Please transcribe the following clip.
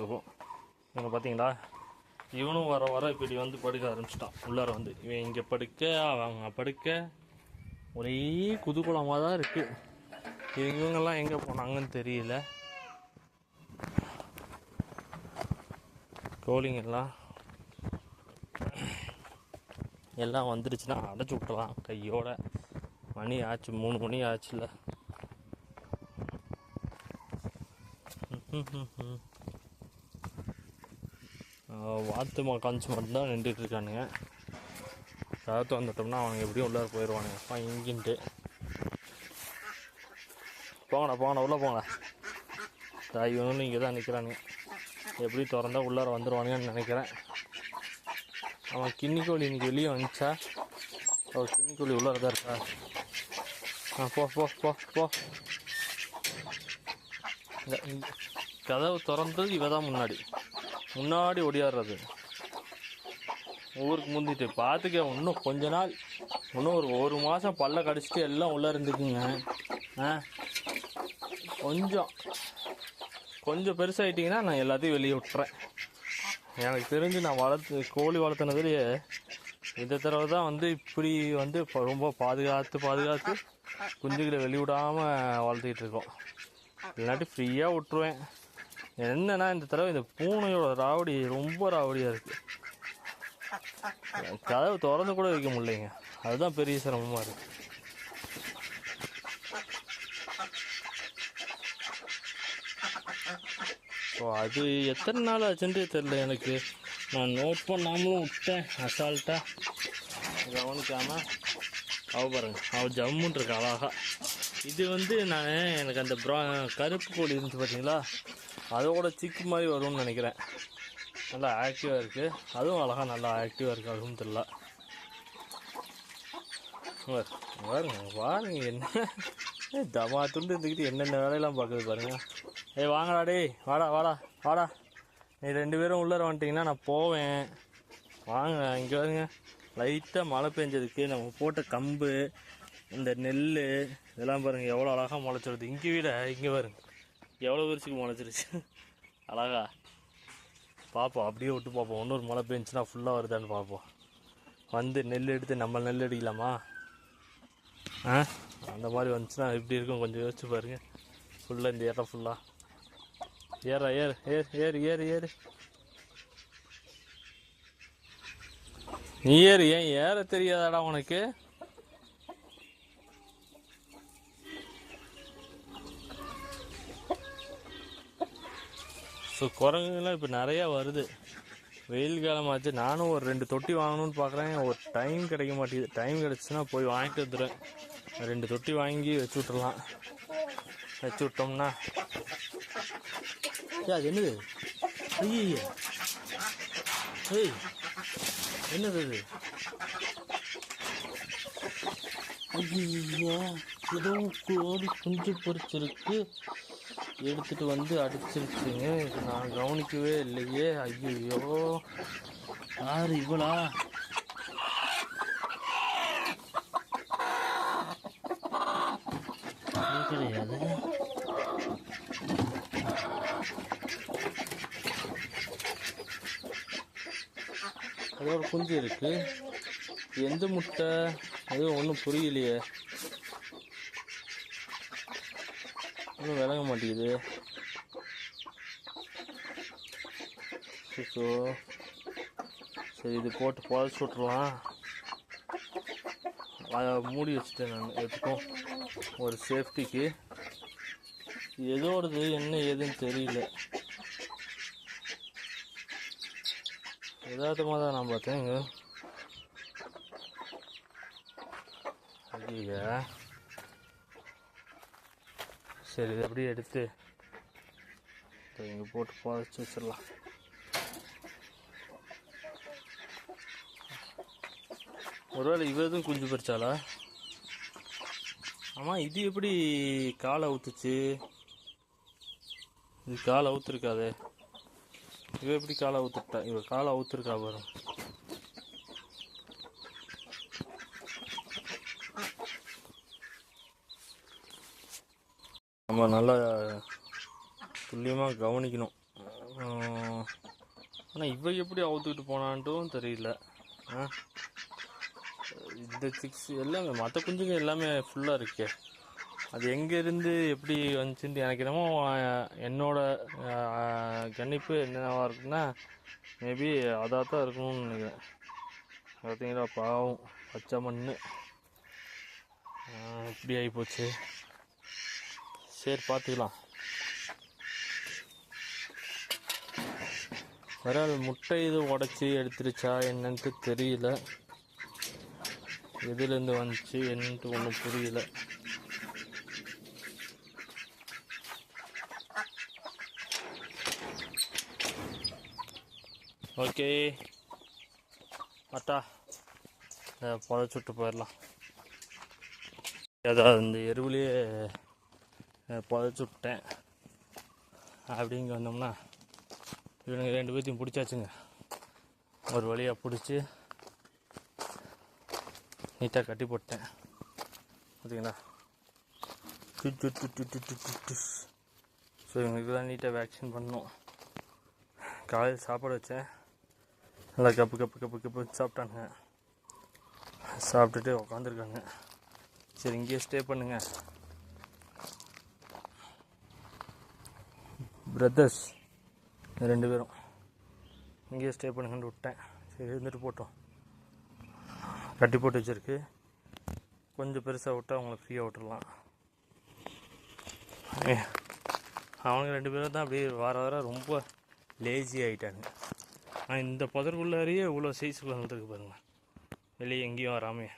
இருக்கும் இவங்க பார்த்தீங்களா? இவனும் வர வர இப்படி வந்து படுக்க ஆரம்பிச்சிட்டான். உள்ளார வந்து. இவன் இங்கே படுக்க அவங்க படுக்க ஒரே குதூகலமாக தான் இருக்குது இவங்கெல்லாம் எங்கே போனாங்கன்னு தெரியல. கோழிங்கெல்லாம் எல்லாம் வந்துருச்சுன்னா அடைச்சி விட்டுலாம் கையோட. மணி ஆச்சு மூணு மணி ஆச்சுல. வாத்து மக்காஞ்சு மட்டும்தான் நின்றுட்டு இருக்கானுங்க. காத்து வந்துட்டோம்னா அவனுங்க எப்படியும் உள்ளார போயிடுவானுங்க அப்பா இங்கின்ட்டு. போங்கடா போங்கடா உள்ளே போங்கடா தாய் இவனும் இங்கே தான் நிற்கிறானுங்க எப்படி திறந்தா உள்ளார வந்துடுவானுங்கன்னு நினைக்கிறேன். அவன் கிண்ணிக்கோழி இன்னைக்கு வெளியே வந்துச்சா? அவள் கிண்ணிக்கோழி உள்ளார தான் இருக்கா? ஆ போ போ போ போ. கதவு திறந்தது இவ தான் முன்னாடி. முன்னாடி ஓடியாடுறது ஊருக்கு முந்திட்டு பார்த்துக்க இன்னும் கொஞ்ச நாள் இன்னும் ஒரு ஒரு மாதம் பல்ல கடிச்சிட்டு எல்லாம் உள்ளே இருந்துக்குங்க. ஆ? கொஞ்சம் கொஞ்சம் பெருசாகிட்டிங்கன்னா நான் எல்லாத்தையும் வெளியே விட்டுறேன். எனக்கு தெரிஞ்சு நான் வளர்த்து கோழி வளர்த்துனதுலேயே இந்த தடவை தான் வந்து இப்படி வந்து இப்போ ரொம்ப பாதுகாத்து பாதுகாத்து குஞ்சுகளை வெளிவிடாமல் வளர்த்துக்கிட்டு இருக்கோம். இல்லாட்டி ஃப்ரீயாக விட்டுருவேன். என்னன்னா இந்த தடவை இந்த பூனையோட ராவடி ரொம்ப ராவடியாக இருக்குது கதவு திறந்து கூட வைக்க முடியலைங்க. அதுதான் பெரிய சிரமமாக இருக்குது ஸோ அது எத்தனை நாள் ஆச்சுன்றே தெரில எனக்கு. நான் நோட் பண்ணாமலும் விட்டேன் அசால்ட்டாக கவனிக்காமல் அவ பாருங்க அவள் ஜம்முன்னு அழகா. இது வந்து நான் எனக்கு அந்த ப்ரா கருப்பு கோழி இருந்துச்சு பார்த்தீங்களா அதோட சிக்கு மாதிரி வரும்னு நினைக்கிறேன். நல்லா ஆக்டிவாக இருக்குது அதுவும் அழகா நல்லா ஆக்டிவாக இருக்குது அதுவும் தெரில பாருங்க பாருங்க என்ன? ஏய், தமா துண்டு இருந்துக்கிட்டு என்னென்ன வேலையெல்லாம் பார்க்குது பாருங்க. ஏய் வாங்கடா டேய் வாடா வாடா வாடா. நீ ரெண்டு பேரும் உள்ளார வந்துட்டீங்கன்னா நான் போவேன். வாங்க இங்கே பாருங்க. லைட்டாக மழை பெஞ்சதுக்கு நம்ம போட்ட கம்பு இந்த நெல் இதெல்லாம் பாருங்கள் எவ்வளோ அழகாக முளைச்சிருது. இங்கே விட இங்கே பாருங்கள் எவ்வளோ பெருசுக்கு முளைச்சிருச்சு? அழகா. பார்ப்போம் அப்படியே விட்டு பார்ப்போம் இன்னொரு மழை பெஞ்சுன்னா ஃபுல்லாக வருதான்னு பார்ப்போம் வந்து நெல் எடுத்து நம்ம நெல் அடிக்கலாமா? ஆ? அந்த மாதிரி வந்துச்சுன்னா எப்படி இருக்கும். கொஞ்சம் யோசிச்சு பாருங்க. ஃபுல்லாக இந்த இடம் ஃபுல்லாக ஏறா ஏறு ஏறு ஏறு ஏறு ஏறு. நீ ஏறு ஏன் ஏற தெரியாதாடா உனக்கு? ஸோ குரங்குலாம் இப்போ நிறையா வருது. வெயில் காலமாச்சு. நானும் ஒரு ரெண்டு தொட்டி வாங்கணும்னு பார்க்குறேன் ஒரு டைம் கிடைக்க மாட்டேங்குது. டைம் கிடச்சுன்னா போய் வாங்கிட்டு வந்துடுறேன். ரெண்டு தொட்டி வாங்கி வச்சு விட்றலாம் வச்சு விட்டோம்னா. ஏ அது என்னது? ஐயா ஏய் என்னது அது ஐயோ ஏதோ கோடி குஞ்சு பொரிச்சிருக்கு. எடுத்துட்டு வந்து அடிச்சிருச்சுங்க. இது நான் கவனிக்கவே இல்லையே. ஐயோ யாரு இவளா? கிடையாது அது. ஒரு குஞ்சு இருக்கு. எந்த முட்டை? எதுவும் ஒன்றும் புரியலையே. இன்னும் விளங்க மாட்டேங்குது. ஸோ சரி இது போட்டு புதைச்சி விட்ருலாம் அதை மூடி வச்சுட்டேன் நான் எதுக்கும் ஒரு சேஃப்டிக்கு. எதோடது என்ன ஏதுன்னு தெரியல. யதார்த்தமாக தான் நான் பார்த்தேன் ஐயா சரி இதை அப்படியே எடுத்து இங்கே போட்டு புதைச்சி வச்சிடலாம். ஒருவேளை இவ எதுவும் குஞ்சு பறிச்சாலா ஆமாம் இது எப்படி காலை அவுத்துச்சு? இது காலை அவுத்துருக்காதே. இவ எப்படி காலை அவுத்துட்டா? இவ காலை அவுத்துருக்கா பாரு. நம்ம நல்லா துல்லியமாக கவனிக்கணும். ஆனால் இவ எப்படி அவுத்துக்கிட்டு போனான்ட்டும் தெரியல. இந்த சிக்ஸ் எல்லாமே மற்ற குஞ்சுங்க எல்லாமே ஃபுல்லாக இருக்கே. அது எங்கேருந்து எப்படி வந்துச்சுன்னு எனக்கு என்னமோ என்னோட கணிப்பு என்னவா இருக்குன்னா மேபி அதாக தான் இருக்கணும்னு நினைக்கிறேன். பார்த்தீங்களா பாவம் பச்சை மண் இப்படி ஆகிப்போச்சு சரி பார்த்துக்கலாம். விரல் முட்டை இது உடச்சி எடுத்துருச்சா என்னன்ட்டு தெரியல. எதுலேருந்து வந்துச்சு என்னன்ட்டு ஒன்றும் புரியல. ஓகே. அட்டா புதைச்சுட்டு போயிடலாம். அதாவது இந்த எருவுலேயே புதைச்சி விட்டேன். அப்படிங்க வந்தோம்னா இவனுங்க ரெண்டு பேர்த்தையும் பிடிச்சாச்சுங்க. ஒரு வழியாக பிடிச்சி நீட்டாக கட்டி போட்டேன். பார்த்தீங்களா ஸோ இவங்களுக்கு தான் நீட்டாக வேக்சின் பண்ணோம். காலையில் சாப்பாடு வச்சேன். நல்லா கப்பு கப்பு கப்பு கப்பு சாப்பிட்டாங்க சாப்பிட்டுட்டு உக்காந்துருக்காங்க. சரி இங்கேயே ஸ்டே பண்ணுங்கள் பிரதர்ஸ் ரெண்டு பேரும். இங்கேயே ஸ்டே பண்ணுங்கன்னு விட்டேன். சரி இருந்துட்டு போட்டோம். கட்டி போட்டு வச்சுருக்கு. கொஞ்சம் பெருசாக விட்டால் அவங்கள ஃப்ரீயாக விட்டுடலாம் அவங்க ரெண்டு பேரும் தான் அப்படியே வார வாரம் ரொம்ப லேசி ஆகிட்டாங்க ஆனால் இந்த புதற்குள்ளாரியே இவ்வளோ சைஸுக்குள்ள வந்துருக்கு பாருங்கள் வெளியே எங்கேயும் வராமே